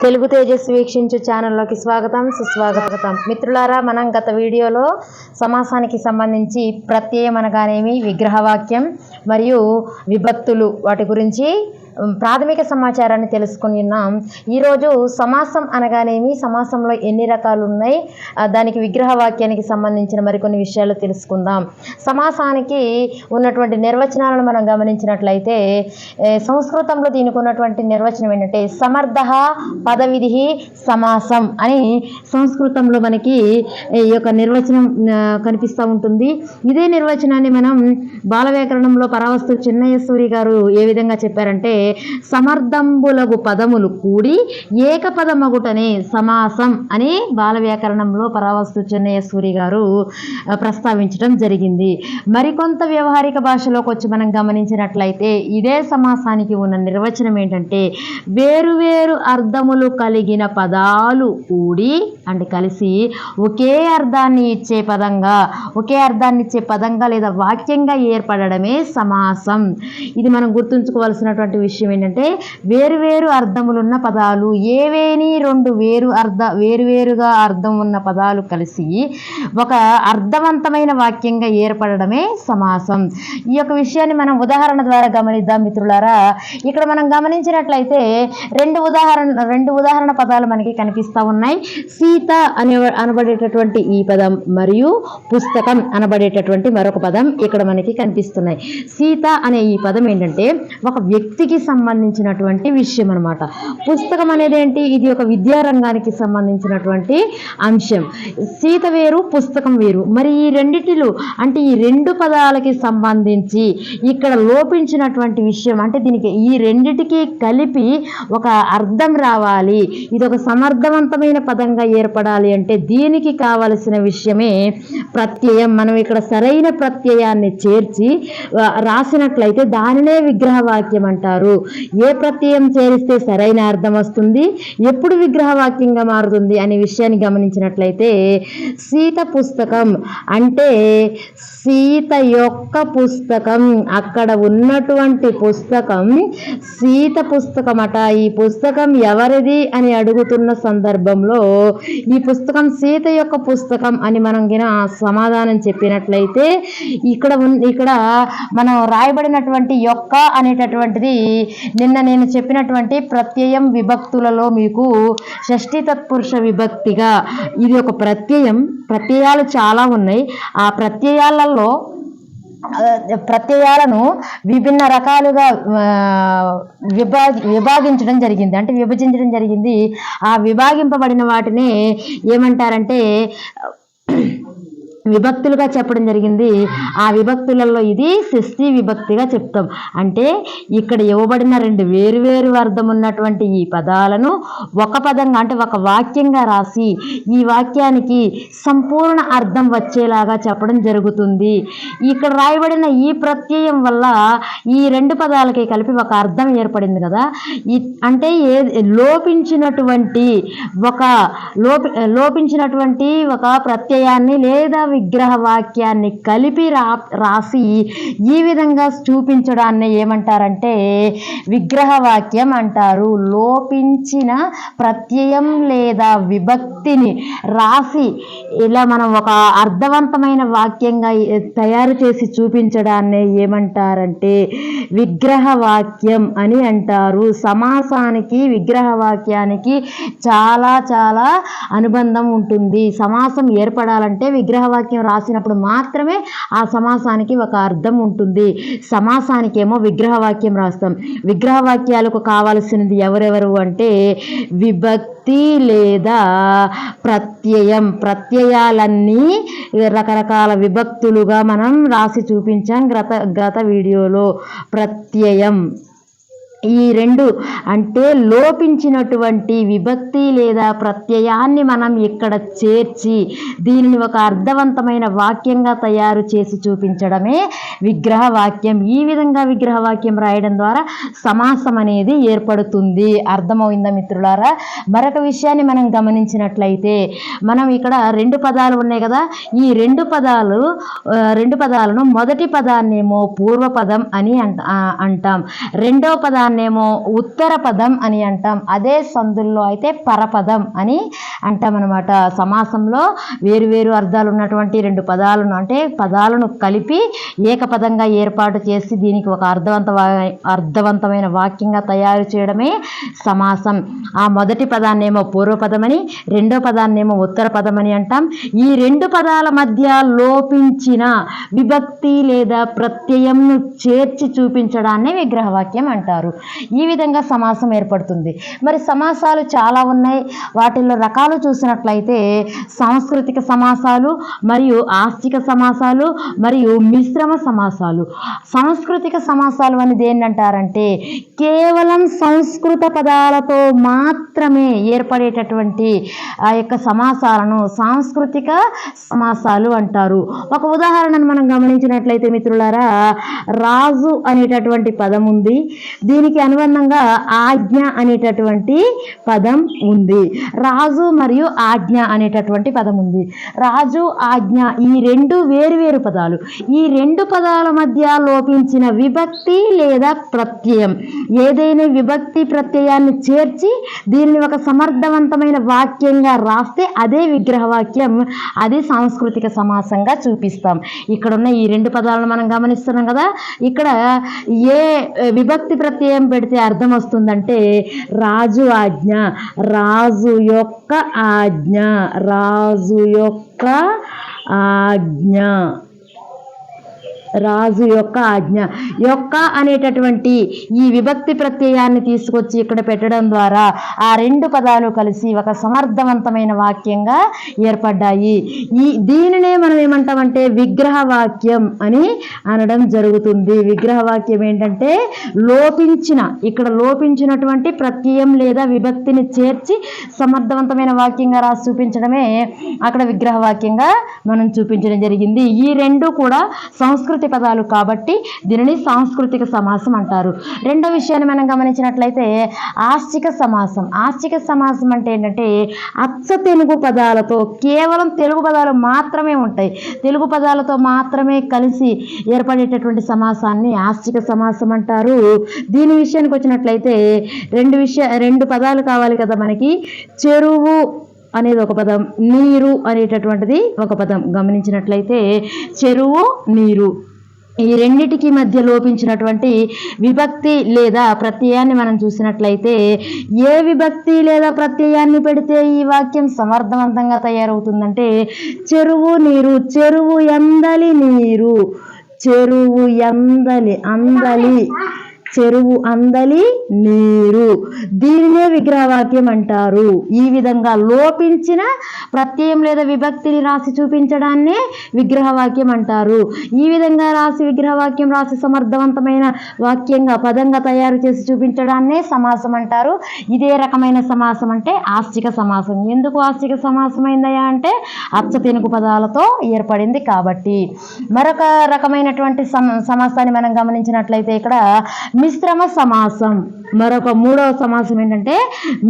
తెలుగు తేజస్ వీక్షించు ఛానల్లోకి స్వాగతం సుస్వాగతం. మిత్రులారా మనం గత వీడియోలో సమాసానికి సంబంధించి ప్రత్యయం అనగానేమి విగ్రహవాక్యం మరియు విభక్తులు వాటి గురించి ప్రాథమిక సమాచారాన్ని తెలుసుకుని ఉన్నాం. ఈరోజు సమాసం అనగానేమి? సమాసంలో ఎన్ని రకాలు ఉన్నాయి దానికి విగ్రహ వాక్యానికి సంబంధించిన మరికొన్ని విషయాలు తెలుసుకుందాం. సమాసానికి ఉన్నటువంటి నిర్వచనాలను మనం గమనించినట్లయితే సంస్కృతంలో దీనికి ఉన్నటువంటి నిర్వచనం ఏంటంటే సమర్థ పదవిధి సమాసం అని సంస్కృతంలో మనకి ఈ యొక్క నిర్వచనం కనిపిస్తూ ఉంటుంది. ఇదే నిర్వచనాన్ని మనం బాల వ్యాకరణంలో పరావస్తు చిన్నయ్య సూరి గారు ఏ విధంగా చెప్పారంటే సమర్థంబులగు పదములు కూడి ఏకపదమగుటనే సమాసం అని బాల వ్యాకరణంలో పరావస్తు చెన్నయ్య సూరి గారు ప్రస్తావించడం జరిగింది. మరికొంత వ్యవహారిక భాషలోకి వచ్చి మనం గమనించినట్లయితే ఇదే సమాసానికి ఉన్న నిర్వచనం ఏంటంటే వేరువేరు అర్థములు కలిగిన పదాలు కూడి అంటే కలిసి ఒకే అర్థాన్ని ఇచ్చే పదంగా ఒకే అర్థాన్ని ఇచ్చే పదంగా లేదా వాక్యంగా ఏర్పడడమే సమాసం. ఇది మనం గుర్తుంచుకోవాల్సినటువంటి విషయం విషయం ఏంటంటే వేరువేరు అర్థములున్న పదాలు ఏవేని రెండు వేరు అర్థ వేరువేరుగా అర్థం ఉన్న పదాలు కలిసి ఒక అర్థవంతమైన వాక్యంగా ఏర్పడడమే సమాసం. ఈ యొక్క విషయాన్ని మనం ఉదాహరణ ద్వారా గమనిద్దాం మిత్రులారా. ఇక్కడ మనం గమనించినట్లయితే రెండు ఉదాహరణ రెండు ఉదాహరణ పదాలు మనకి కనిపిస్తూ ఉన్నాయి. సీత అనే అనబడేటటువంటి ఈ పదం మరియు పుస్తకం అనబడేటటువంటి మరొక పదం ఇక్కడ మనకి కనిపిస్తున్నాయి. సీత అనే ఈ పదం ఏంటంటే ఒక వ్యక్తికి సంబంధించినటువంటి విషయం అనమాట పుస్తకం అనేది ఏంటి ఇది ఒక విద్యారంగానికి సంబంధించినటువంటి అంశం. సీత వేరు పుస్తకం వేరు. మరి ఈ రెండిటిలో అంటే ఈ రెండు పదాలకి సంబంధించి ఇక్కడ లోపించినటువంటి విషయం అంటే దీనికి ఈ రెండిటికి కలిపి ఒక అర్థం రావాలి. ఇది ఒక సమర్థవంతమైన పదంగా ఏర్పడాలి అంటే దీనికి కావలసిన విషయమే ప్రత్యయం. మనం ఇక్కడ సరైన ప్రత్యయాన్ని చేర్చి రాసినట్లయితే దానినే విగ్రహవాక్యం అంటారు ఏ ప్రత్యయం చేరిస్తే సరైన అర్థం వస్తుంది? ఎప్పుడు విగ్రహవాక్యంగా మారుతుంది అనే విషయాన్ని గమనించినట్లయితే సీత పుస్తకం అంటే సీత యొక్క పుస్తకం. అక్కడ ఉన్నటువంటి పుస్తకం సీత పుస్తకం అట ఈ పుస్తకం ఎవరిది అని అడుగుతున్న సందర్భంలో ఈ పుస్తకం సీత యొక్క పుస్తకం అని మనం గిన సమాధానం చెప్పినట్లయితే ఇక్కడ ఉన్- ఇక్కడ మనం రాయబడినటువంటి యొక్క అనేటటువంటిది నిన్న నేను చెప్పినటువంటి ప్రత్యయం విభక్తులలో మీకు షష్ఠి తత్పురుష విభక్తిగా ఇది ఒక ప్రత్యయం. ప్రత్యయాలు చాలా ఉన్నాయి. ఆ ప్రత్యయాలలో ప్రత్యయాలను విభిన్న రకాలుగా విభా విభాగించడం జరిగింది. అంటే విభజించడం జరిగింది. ఆ విభాగింపబడిన వాటిని ఏమంటారంటే విభక్తులుగా చెప్పడం జరిగింది. ఆ విభక్తులలో ఇది షష్ఠి విభక్తిగా చెప్తాం. అంటే ఇక్కడ ఇవ్వబడిన రెండు వేరువేరు అర్థం ఉన్నటువంటి ఈ పదాలను ఒక పదంగా అంటే ఒక వాక్యంగా రాసి ఈ వాక్యానికి సంపూర్ణ అర్థం వచ్చేలాగా చెప్పడం జరుగుతుంది. ఇక్కడ రాయబడిన ఈ ప్రత్యయం వల్ల ఈ రెండు పదాలకి కలిపి ఒక అర్థం ఏర్పడింది కదా. ఈ అంటే ఏ లోపించినటువంటి ఒక లోపి లోపించినటువంటి ఒక ప్రత్యయాన్ని లేదా విగ్రహ వాక్యాన్ని కలిపి రా రాసి ఈ విధంగా చూపించడాన్ని ఏమంటారంటే విగ్రహ వాక్యం అంటారు. లోపించిన ప్రత్యయం లేదా విభక్తిని రాసి ఇలా మనం ఒక అర్థవంతమైన వాక్యంగా తయారు చేసి చూపించడాన్ని ఏమంటారంటే విగ్రహ వాక్యం అని అంటారు. సమాసానికి విగ్రహ వాక్యానికి చాలా చాలా అనుబంధం ఉంటుంది. సమాసం ఏర్పడాలంటే విగ్రహ వాక్యం రాసినప్పుడు మాత్రమే ఆ సమాసానికి ఒక అర్థం ఉంటుంది. సమాసానికేమో విగ్రహవాక్యం రాస్తాం. విగ్రహవాక్యాలకు కావాల్సినది ఎవరెవరు అంటే విభక్తి లేదా ప్రత్యయం. ప్రత్యయాలన్నీ రకరకాల విభక్తులుగా మనం రాసి చూపించాం గత గత వీడియోలో. ప్రత్యయం. ఈ రెండు అంటే లోపించినటువంటి విభక్తి లేదా ప్రత్యయాన్ని మనం ఇక్కడ చేర్చి దీనిని ఒక అర్థవంతమైన వాక్యంగా తయారు చేసి చూపించడమే విగ్రహ వాక్యం. ఈ విధంగా విగ్రహ వాక్యం రాయడం ద్వారా సమాసం అనేది ఏర్పడుతుంది. అర్థమైందా మిత్రులారా? మరొక విషయాన్ని మనం గమనించినట్లయితే మనం ఇక్కడ రెండు పదాలు ఉన్నాయి కదా. ఈ రెండు పదాలు రెండు పదాలను మొదటి పదాన్నేమో పూర్వపదం అని అంటాం. రెండో పదాన్ని దాన్నేమో ఉత్తర పదం అని అంటాం. అదే సందుల్లో అయితే పరపదం అని అంటాం అనమాట సమాసంలో వేరు వేరు అర్థాలు ఉన్నటువంటి రెండు పదాలను అంటే పదాలను కలిపి ఏకపదంగా ఏర్పాటు చేసి దీనికి ఒక అర్థవంత అర్థవంతమైన వాక్యంగా తయారు చేయడమే సమాసం. ఆ మొదటి పదాన్నేమో పూర్వపదమని రెండో పదాన్నేమో ఉత్తర పదమని అంటాం. ఈ రెండు పదాల మధ్య లోపించిన విభక్తి లేదా ప్రత్యయంను చేర్చి చూపించడాన్ని విగ్రహవాక్యం అంటారు. ఈ విధంగా సమాసం ఏర్పడుతుంది. మరి సమాసాలు చాలా ఉన్నాయి. వాటిల్లో రకాలు చూసినట్లయితే సాంస్కృతిక సమాసాలు మరియు ఆస్తిక సమాసాలు మరియు మిశ్రమ సమాసాలు. సాంస్కృతిక సమాసాలు అనేది ఏంటంటారంటే అంటారంటే కేవలం సంస్కృత పదాలతో మాత్రమే ఏర్పడేటటువంటి ఆ యొక్క సమాసాలను సాంస్కృతిక సమాసాలు అంటారు. ఒక ఉదాహరణను మనం గమనించినట్లయితే మిత్రులారా రాజు అనేటటువంటి పదం ఉంది. దీనికి అనుబంధంగా ఆజ్ఞ అనేటటువంటి పదం ఉంది. రాజు మరియు ఆజ్ఞ అనేటటువంటి పదం ఉంది. రాజు ఆజ్ఞ ఈ రెండు వేరువేరు పదాలు. ఈ రెండు పదాల మధ్య లోపించిన విభక్తి లేదా ప్రత్యయం. ఏదైనా విభక్తి ప్రత్యయాన్ని చేర్చి దీనిని ఒక సమర్థవంతమైన వాక్యంగా రాస్తే అదే విగ్రహ వాక్యం అది సాంస్కృతిక సమాసంగా చూపిస్తాం. ఇక్కడ ఉన్న ఈ రెండు పదాలను మనం గమనిస్తున్నాం కదా. ఇక్కడ ఏ విభక్తి ప్రత్యయం పెడితే అర్థం వస్తుందంటే రాజు ఆజ్ఞ రాజు యొక్క ఆజ్ఞ రాజు యొక్క ఆజ్ఞ. రాజు యొక్క ఆజ్ఞ. యొక్క అనేటటువంటి ఈ విభక్తి ప్రత్యయాన్ని తీసుకొచ్చి ఇక్కడ పెట్టడం ద్వారా ఆ రెండు పదాలు కలిసి ఒక సమర్థవంతమైన వాక్యంగా ఏర్పడ్డాయి. ఈ దీనినే మనం ఏమంటామంటే విగ్రహ వాక్యం అని అనడం జరుగుతుంది. విగ్రహ వాక్యం ఏంటంటే లోపించిన ఇక్కడ లోపించినటువంటి ప్రత్యయం లేదా విభక్తిని చేర్చి సమర్థవంతమైన వాక్యంగా రాసి చూపించడమే అక్కడ విగ్రహ వాక్యంగా మనం చూపించడం జరిగింది. ఈ రెండు కూడా సంస్కృతి పదాలు కాబట్టి దీనిని సాంస్కృతిక సమాసం అంటారు. రెండో విషయాన్ని మనం గమనించినట్లయితే ఆస్తిక సమాసం. ఆస్తిక సమాసం అంటే ఏంటంటే అచ్చ తెలుగు పదాలతో కేవలం తెలుగు పదాలు మాత్రమే ఉంటాయి. తెలుగు పదాలతో మాత్రమే కలిసి ఏర్పడేటటువంటి సమాసాన్ని ఆస్తిక సమాసం అంటారు. దీని విషయానికి వచ్చినట్లయితే రెండు విషయ రెండు పదాలు కావాలి కదా మనకి. చెరువు అనేది ఒక పదం నీరు అనేటటువంటిది ఒక పదం. గమనించినట్లయితే చెరువు నీరు. ఈ రెండిటికి మధ్య లోపించినటువంటి విభక్తి లేదా ప్రత్యయాన్ని మనం చూసినట్లయితే ఏ విభక్తి లేదా ప్రత్యయాన్ని పెడితే ఈ వాక్యం సమర్థవంతంగా తయారవుతుందంటే చెరువు నీరు చెరువు ఎందలి నీరు చెరువు ఎందలి అందలి. చెరువు అందలి నీరు. దీనినే విగ్రహవాక్యం అంటారు. ఈ విధంగా లోపించిన ప్రత్యయం లేదా విభక్తిని రాసి చూపించడాన్నే విగ్రహవాక్యం అంటారు. ఈ విధంగా రాసి విగ్రహవాక్యం రాసి సమర్థవంతమైన వాక్యంగా పదంగా తయారు చేసి చూపించడాన్నే సమాసం అంటారు. ఇదే రకమైన సమాసం అంటే ఆస్తిక సమాసం. ఎందుకు ఆస్తిక సమాసం అయిందయ్యా అంటే అచ్చ తెలుగు పదాలతో ఏర్పడింది కాబట్టి. మరొక రకమైనటువంటి సమాసాన్ని మనం గమనించినట్లయితే ఇక్కడ మిశ్రమ సమాసం. మరొక మూడవ సమాసం ఏంటంటే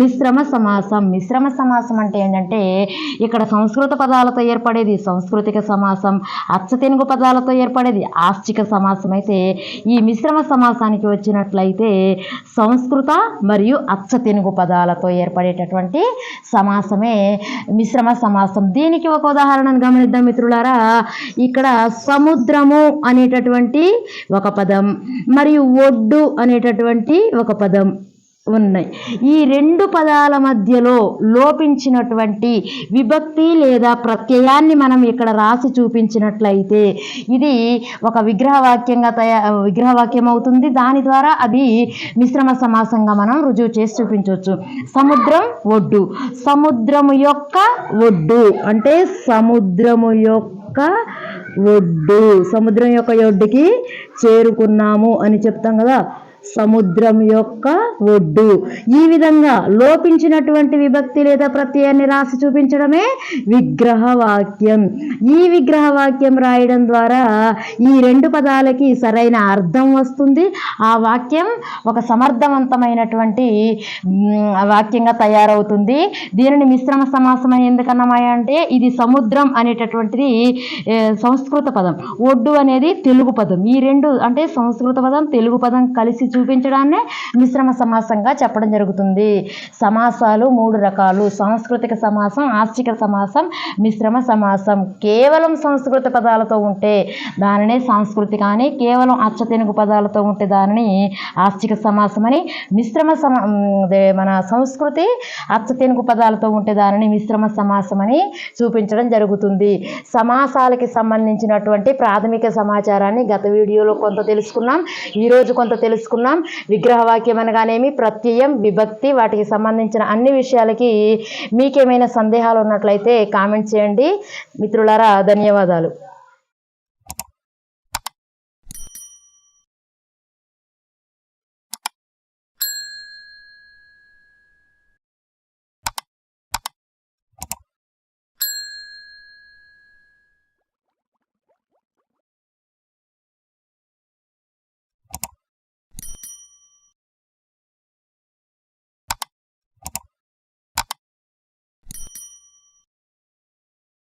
మిశ్రమ సమాసం. మిశ్రమ సమాసం అంటే ఏంటంటే ఇక్కడ సంస్కృత పదాలతో ఏర్పడేది సాంస్కృతిక సమాసం అచ్చ తెలుగు పదాలతో ఏర్పడేది ఆస్తిక సమాసం. అయితే ఈ మిశ్రమ సమాసానికి వచ్చినట్లయితే సంస్కృత మరియు అచ్చ తెలుగు పదాలతో ఏర్పడేటటువంటి సమాసమే మిశ్రమ సమాసం. దీనికి ఒక ఉదాహరణను గమనిద్దాం మిత్రులారా. ఇక్కడ సముద్రము అనేటటువంటి ఒక పదం మరియు ఒడ్డు అనేటటువంటి ఒక పదం. ఉన్నాయి. ఈ రెండు పదాల మధ్యలో లోపించినటువంటి విభక్తి లేదా ప్రత్యయాన్ని మనం ఇక్కడ రాసి చూపించినట్లయితే ఇది ఒక విగ్రహవాక్యంగా తయా విగ్రహవాక్యం అవుతుంది. దాని ద్వారా అది మిశ్రమ సమాసంగా మనం రుజువు చేసి చూపించవచ్చు. సముద్రం ఒడ్డు. సముద్రము యొక్క ఒడ్డు అంటే సముద్రము యొక్క ఒడ్డు. సముద్రం యొక్క ఒడ్డుకి చేరుకున్నాము అని చెప్తాం కదా. సముద్రం యొక్క ఒడ్డు. ఈ విధంగా లోపించినటువంటి విభక్తి లేదా ప్రత్యయాన్ని రాసి చూపించడమే విగ్రహ వాక్యం ఈ విగ్రహ వాక్యం రాయడం ద్వారా ఈ రెండు పదాలకి సరైన అర్థం వస్తుంది. ఆ వాక్యం ఒక సమర్థవంతమైనటువంటి వాక్యంగా తయారవుతుంది. దీనిని మిశ్రమ సమాసం అని ఎందుకన్నామా అంటే ఇది సముద్రం అనేటటువంటిది సంస్కృత పదం. ఒడ్డు అనేది తెలుగు పదం. ఈ రెండు అంటే సంస్కృత పదం తెలుగు పదం కలిసి చూపించడాన్నే మిశ్రమ సమాసంగా చెప్పడం జరుగుతుంది. సమాసాలు మూడు రకాలు. సాంస్కృతిక సమాసం ఆస్తిక సమాసం మిశ్రమ సమాసం. కేవలం సంస్కృత పదాలతో ఉంటే దానిని సాంస్కృతి కానీ కేవలం అచ్చ తెలుగు పదాలతో ఉంటే దానిని ఆస్తిక సమాసం అని మిశ్రమ సమా మన సంస్కృతి అచ్చ తెలుగు పదాలతో ఉంటే దానిని మిశ్రమ సమాసం అని చూపించడం జరుగుతుంది. సమాసాలకి సంబంధించినటువంటి ప్రాథమిక సమాచారాన్ని గత వీడియోలో కొంత తెలుసుకున్నాం. ఈరోజు కొంత తెలుసుకున్నాం. విగ్రహవాక్యం అనగానేమి ప్రత్యయం విభక్తి వాటికి సంబంధించిన అన్ని విషయాలకి మీకేమైనా సందేహాలు ఉన్నట్లయితే కామెంట్ చేయండి. మిత్రులారా ధన్యవాదాలు.